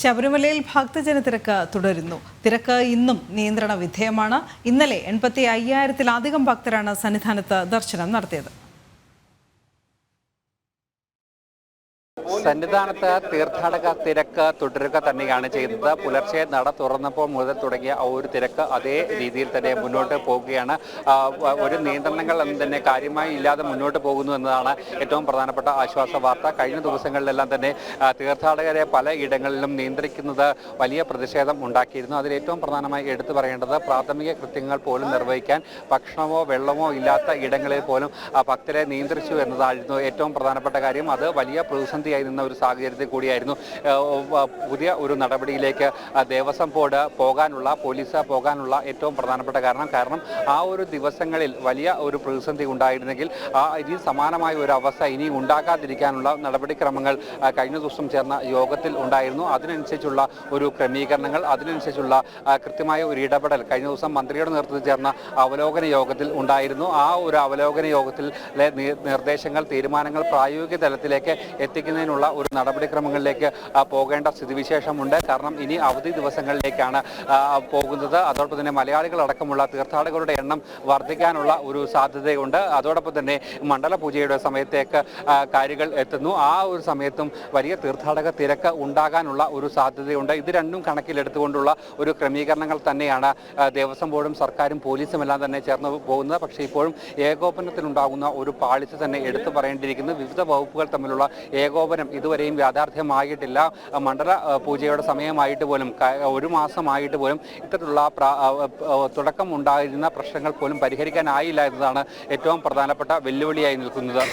ശബരിമലയിൽ ഭക്തജന തിരക്ക് തുടരുന്നു. തിരക്ക് ഇന്നും നിയന്ത്രണ വിധേയമാണ്. ഇന്നലെ എൺപത്തി അയ്യായിരത്തിലധികം ഭക്തരാണ് സന്നിധാനത്ത് ദർശനം നടത്തിയത്. സന്നിധാനത്ത് തീർത്ഥാടക തിരക്ക് തുടരുക തന്നെയാണ് ചെയ്യുന്നത്. പുലർച്ചെ നട തുറന്നപ്പോൾ മുതൽ തുടങ്ങിയ ആ ഒരു തിരക്ക് അതേ രീതിയിൽ തന്നെ മുന്നോട്ട് പോകുകയാണ്. ഒരു നിയന്ത്രണങ്ങൾ തന്നെ കാര്യമായി ഇല്ലാതെ മുന്നോട്ട് പോകുന്നു എന്നതാണ് ഏറ്റവും പ്രധാനപ്പെട്ട ആശ്വാസ വാർത്ത. കഴിഞ്ഞ ദിവസങ്ങളിലെല്ലാം തന്നെ തീർത്ഥാടകരെ പല ഇടങ്ങളിലും നിയന്ത്രിക്കുന്നത് വലിയ പ്രതിഷേധം ഉണ്ടാക്കിയിരുന്നു. അതിൽ ഏറ്റവും പ്രധാനമായി എടുത്തു പറയേണ്ടത് പ്രാഥമിക കൃത്യങ്ങൾ പോലും നിർവഹിക്കാൻ ഭക്ഷണമോ വെള്ളമോ ഇല്ലാത്ത ഇടങ്ങളിൽ പോലും ഭക്തരെ നിയന്ത്രിച്ചു എന്നതായിരുന്നു ഏറ്റവും പ്രധാനപ്പെട്ട കാര്യം. അത് വലിയ പ്രതിസന്ധിയായി നിന്ന ഒരു സാഹചര്യത്തിൽ കൂടിയായിരുന്നു. പുതിയ ഒരു നടപടിയിലേക്ക് ദേവസ്വം ബോർഡ് പോകാനുള്ള പോലീസ് പോകാനുള്ള ഏറ്റവും പ്രധാനപ്പെട്ട കാരണം കാരണം ആ ഒരു ദിവസങ്ങളിൽ വലിയ ഒരു പ്രതിസന്ധി ഉണ്ടായിരുന്നെങ്കിൽ ആ ഇനി സമാനമായ ഒരു അവസ്ഥ ഇനി ഉണ്ടാകാതിരിക്കാനുള്ള നടപടിക്രമങ്ങൾ കഴിഞ്ഞ ദിവസം ചേർന്ന യോഗത്തിൽ ഉണ്ടായിരുന്നു. അതിനനുസരിച്ചുള്ള ഒരു ക്രമീകരണങ്ങൾ അതിനനുസരിച്ചുള്ള കൃത്യമായ ഒരു ഇടപെടൽ കഴിഞ്ഞ ദിവസം മന്ത്രിയുടെ നേതൃത്വത്തിൽ ചേർന്ന അവലോകന യോഗത്തിൽ ഉണ്ടായിരുന്നു. ആ ഒരു അവലോകന യോഗത്തിലെ നിർദ്ദേശങ്ങൾ തീരുമാനങ്ങൾ പ്രായോഗിക തലത്തിലേക്ക് എത്തിക്കുന്നതിനുള്ള ഒരു നടപടിക്രമങ്ങളിലേക്ക് പോകേണ്ട സ്ഥിതിവിശേഷമുണ്ട്. കാരണം ഇനി അവധി ദിവസങ്ങളിലേക്കാണ് പോകുന്നത്. അതോടൊപ്പം തന്നെ മലയാളികളടക്കമുള്ള തീർത്ഥാടകരുടെ എണ്ണം വർദ്ധിക്കാനുള്ള ഒരു സാധ്യതയുണ്ട്. അതോടൊപ്പം തന്നെ മണ്ഡല പൂജയുടെ സമയത്തേക്ക് കാര്യങ്ങൾ എത്തുന്നു. ആ ഒരു സമയത്തും വലിയ തീർത്ഥാടക തിരക്ക് ഉണ്ടാകാനുള്ള ഒരു സാധ്യതയുണ്ട്. ഇത് രണ്ടും കണക്കിലെടുത്തുകൊണ്ടുള്ള ഒരു ക്രമീകരണങ്ങൾ തന്നെയാണ് ദേവസ്വം ബോർഡും സർക്കാരും പോലീസും എല്ലാം തന്നെ ചേർന്ന് പോകുന്നത്. പക്ഷേ ഇപ്പോഴും ഏകോപനത്തിനുണ്ടാകുന്ന ഒരു പാളിച്ച തന്നെ എടുത്തു പറയേണ്ടിയിരിക്കുന്നു. വിവിധ വകുപ്പുകൾ തമ്മിലുള്ള ഏകോപനം ഇതുവരെയും യാഥാർത്ഥ്യമായിട്ടില്ല. മണ്ഡല പൂജയുടെ സമയമായിട്ട് പോലും ഒരു മാസമായിട്ട് പോലും ഇത്തരത്തിലുള്ള തുടക്കം ഉണ്ടായിരുന്ന പ്രശ്നങ്ങൾ പോലും പരിഹരിക്കാനായില്ല എന്നതാണ് ഏറ്റവും പ്രധാനപ്പെട്ട വെല്ലുവിളിയായി നിൽക്കുന്നത്.